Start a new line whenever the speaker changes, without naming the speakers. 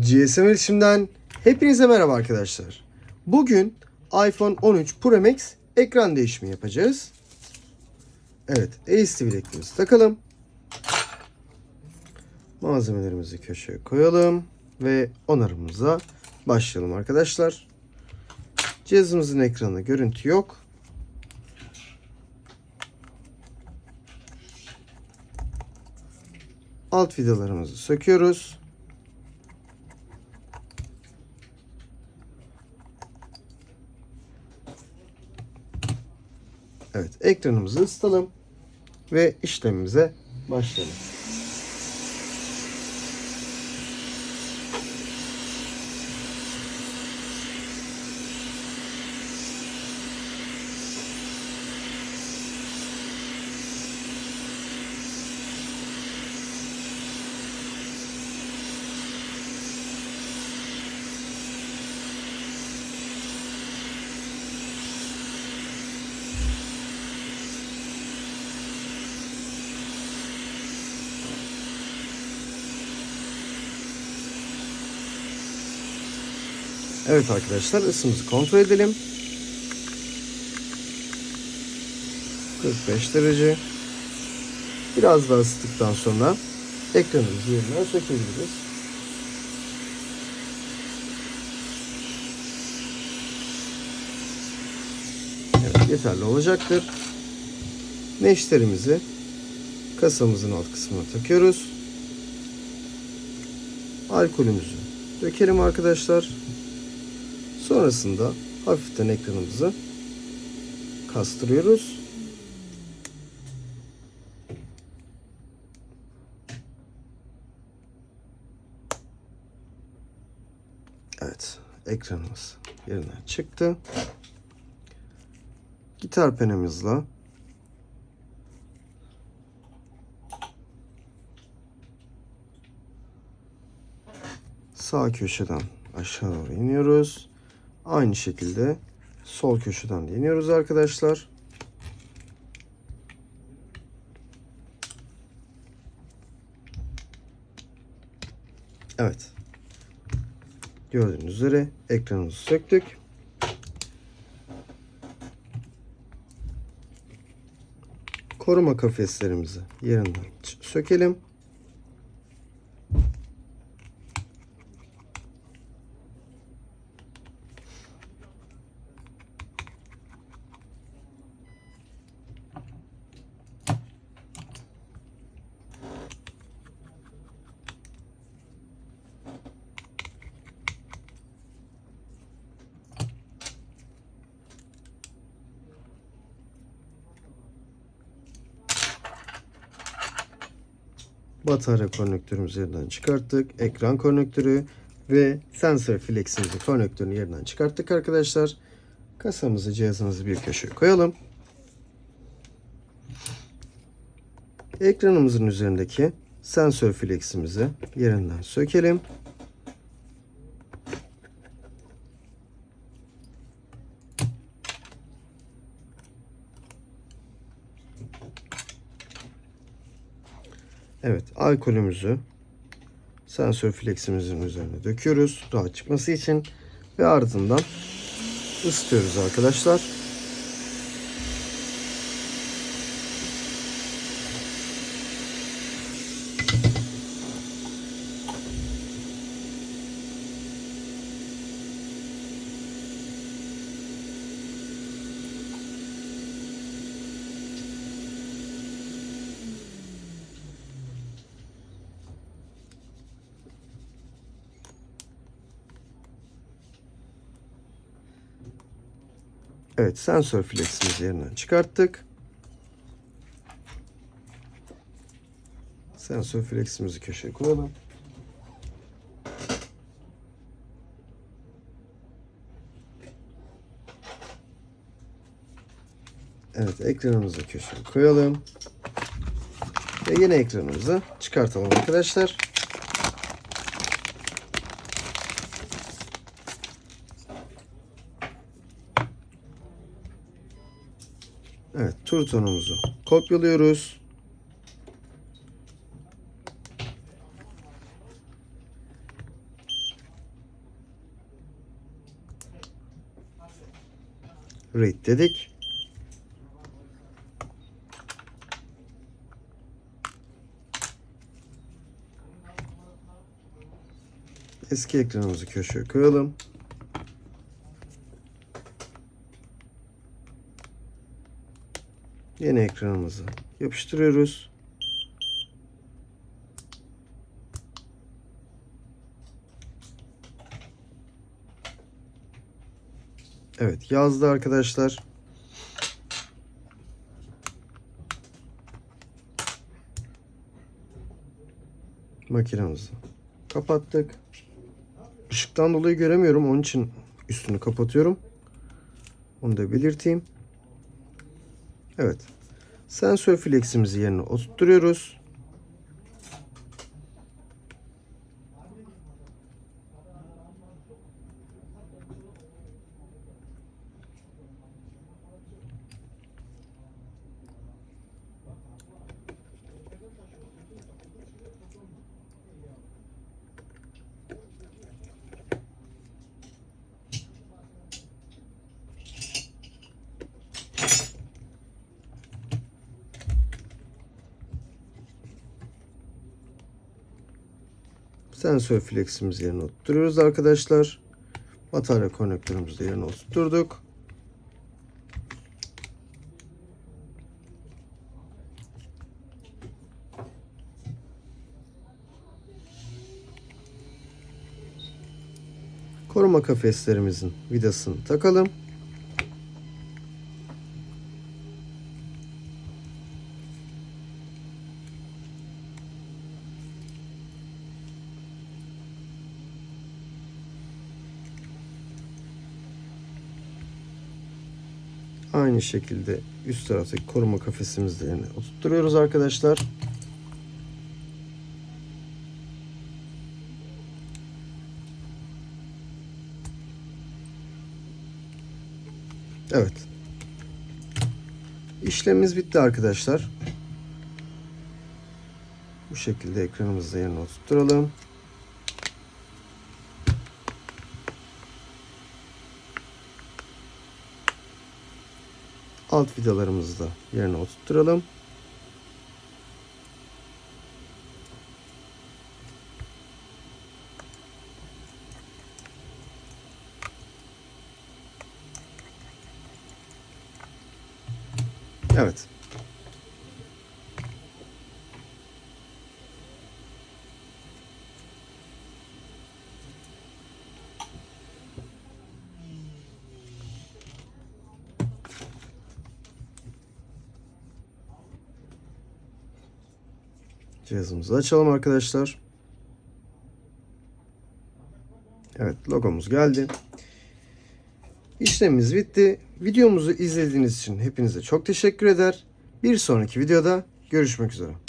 GSM iletişimden hepinize merhaba arkadaşlar. Bugün iPhone 13 Pro Max ekran değişimi yapacağız. Evet, ACE bilekliğimizi takalım. Malzemelerimizi köşeye koyalım ve onarımımıza başlayalım arkadaşlar. Cihazımızın ekranında görüntü yok. Alt vidalarımızı söküyoruz. Evet, ekranımızı ısıtalım ve işlemimize başlayalım. Evet arkadaşlar ısımızı kontrol edelim. 45 derece. Biraz daha ısıttıktan sonra ekranımızı yerinden sökebiliriz. Evet yeterli olacaktır. Neşterimizi kasamızın alt kısmına takıyoruz. Alkolümüzü dökelim arkadaşlar. Sonrasında hafiften ekranımızı kastırıyoruz. Evet, ekranımız yerinden çıktı. Gitar penimizle sağ köşeden aşağı doğru iniyoruz. Aynı şekilde sol köşeden de iniyoruz arkadaşlar. Evet. Gördüğünüz üzere ekranımızı söktük. Koruma kafeslerimizi yerinden sökelim. Batarya konnektörümüzü yerden çıkarttık. Ekran konnektörü ve sensör fleximizi konnektörünü yerden çıkarttık arkadaşlar. Kasamızı cihazımızı bir köşeye koyalım. Ekranımızın üzerindeki sensör fleximizi yerinden sökelim. Evet, alkolümüzü sensör fleximizin üzerine döküyoruz rahat çıkması için ve ardından ısıtıyoruz arkadaşlar. Evet sensör fleximizi yerinden çıkarttık. Sensör fleximizi köşeye koyalım. Evet ekranımızı köşeye koyalım. Ve yine ekranımızı çıkartalım arkadaşlar. soru tonumuzu kopyalıyoruz. Read dedik. Eski ekranımızı köşeye koyalım. Yeni ekranımızı yapıştırıyoruz. Evet yazdı arkadaşlar. Makinamızı kapattık. Işıktan dolayı göremiyorum. Onun için üstünü kapatıyorum. Onu da belirteyim. Evet. Sensör fleximizi yerine oturtturuyoruz. Sensör fleximizi yerine oturtuyoruz arkadaşlar. Batarya konnektörümüzü de yerine oturtturduk. Koruma kafeslerimizin vidasını takalım. Aynı şekilde üst taraftaki koruma kafesimizi de yerine oturtturuyoruz arkadaşlar. Evet. İşlemimiz bitti arkadaşlar. Bu şekilde ekranımızı da yerine oturtturalım. Alt vidalarımızı da yerine oturtturalım. Evet. Cihazımızı açalım arkadaşlar. Evet logomuz geldi. İşlemimiz bitti. Videomuzu izlediğiniz için hepinize çok teşekkür eder. Bir sonraki videoda görüşmek üzere.